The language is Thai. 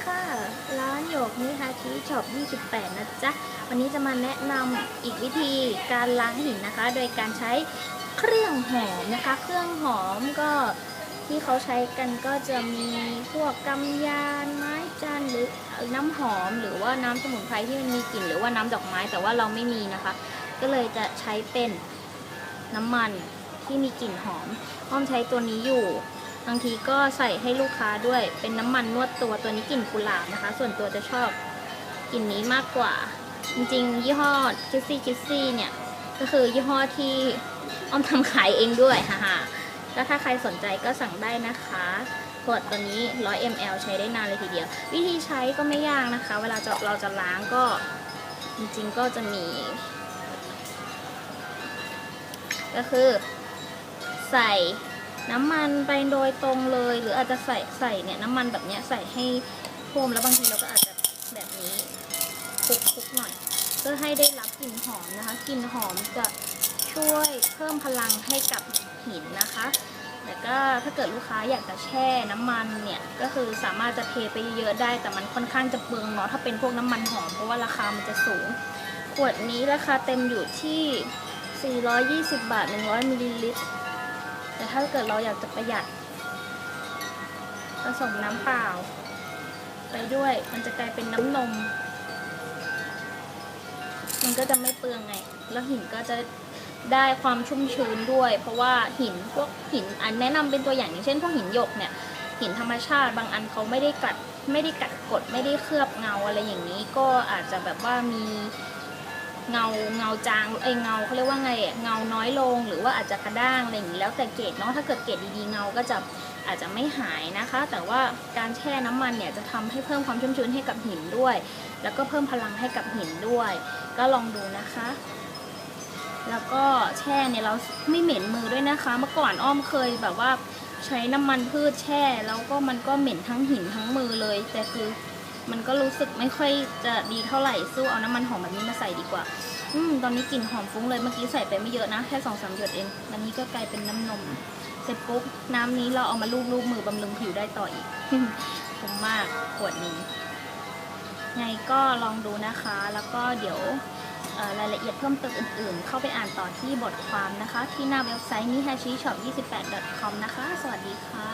ค่ะ ร้านหยกนิฮาชิช็อป 28 นะจ๊ะ วันนี้จะมาแนะนำอีกวิธีการล้างหินนะคะ โดยการใช้เครื่องหอมนะคะ เครื่องหอมก็ที่เขาใช้กันก็จะมีพวกกำยานไม้จันหรือน้ำหอมหรือว่าน้ำสมุนไพรที่มันมีกลิ่นหรือว่าน้ำดอกไม้แต่ว่าเราไม่มีนะคะ ก็เลยจะใช้เป็นน้ำมันที่มีกลิ่นหอมอ้อมใช้ตัวนี้อยู่ บางทีก็ใส่ให้ลูกค้าด้วยเป็นน้ำมันนวดตัวตัวนี้กลิ่นกุหลาบนะคะ ส่วนตัวจะชอบกลิ่นนี้มากกว่า จริงๆ ยี่ห้อคิสซี่คิสซี่เนี่ย ก็คือยี่ห้อที่อ้อมทำขายเองด้วยฮ่าๆแล้วถ้าใครสนใจก็สั่งได้นะคะขวดตัวนี้ 100 ml ใช้ได้นานเลยทีเดียว วิธีใช้ก็ไม่ยากนะคะ เวลาเราจะล้างก็ จริงๆก็จะมี ก็คือ ใส่ น้ำมันไปโดยตรงเลย หรืออาจจะใส่ใส่เนี่ยน้ำมันแบบเนี้ยใส่ให้ท่วมแล้วบางทีเราก็อาจจะแบบนี้คลุกๆหน่อย เพื่อให้ได้รับกลิ่นหอมนะคะกลิ่นหอมจะช่วยเพิ่มพลังให้กับหินนะคะแล้วก็ถ้าเกิดลูกค้าอยากจะแช่น้ำมันเนี่ยก็คือสามารถจะเทไปเยอะๆได้ แต่มันค่อนข้างจะเปลืองเนาะถ้าเป็นพวกน้ำมันหอมเพราะว่าราคามันจะสูง ขวดนี้ราคาเต็มอยู่ที่ 420 บาท 100มิลลิลิตร แต่ถ้าเกิดเราอยากจะประหยัดผสมน้ำเปล่า ไปด้วยมันจะกลายเป็นน้ำนม มันก็จะไม่เปลืองไง แล้วหินก็จะได้ความชุ่มชื้นด้วย เพราะว่าหินพวกหินอันแนะนำเป็นตัวอย่างอย่างเช่นพวกหินหยกเนี่ย หินธรรมชาติบางอันเขาไม่ได้กัดไม่ได้กัดกดไม่ได้เคลือบเงาอะไรอย่างนี้ ก็อาจจะแบบว่ามี เงาเงาจางไอเงาเขาเรียกว่าไงอะเงาน้อยลงหรือว่าอาจจะกระด้างอะไรอย่างนี้แล้วแต่เกรดเนาะถ้าเกิดเกรดดีๆเงาก็จะอาจจะไม่หายนะคะ แต่ว่าการแช่น้ำมันเนี่ยจะทำให้เพิ่มความชุ่มชื้นให้กับหินด้วย แล้วก็เพิ่มพลังให้กับหินด้วย ก็ลองดูนะคะ แล้วก็แช่เนี่ยเราไม่เหม็นมือด้วยนะคะ เมื่อก่อนอ้อมเคยแบบว่าใช้น้ำมันพืชแช่ แล้วก็มันก็เหม็นทั้งหินทั้งมือเลย แต่คือ มันก็รู้สึกไม่ค่อยจะดีเท่าไหร่สู้เอาน้ำมันหอมแบบนี้มาใส่ดีกว่า อืมตอนนี้กลิ่นหอมฟุ้งเลยเมื่อกี้ใส่ไปไม่เยอะนะ แค่สองสามหยดเองตอนนี้ก็กลายเป็นน้ำนม เสร็จปุ๊บน้ำนี้เราเอามาลูบๆมือบำรุงผิวได้ต่ออีกคุ้มมากขวดนี้ไงก็ลองดูนะคะ แล้วก็เดี๋ยวรายละเอียดเพิ่มเติมอื่นๆ เข้าไปอ่านต่อที่บทความนะคะ ที่หน้าเว็บไซต์ nihashishop28.com นะคะ สวัสดีค่ะ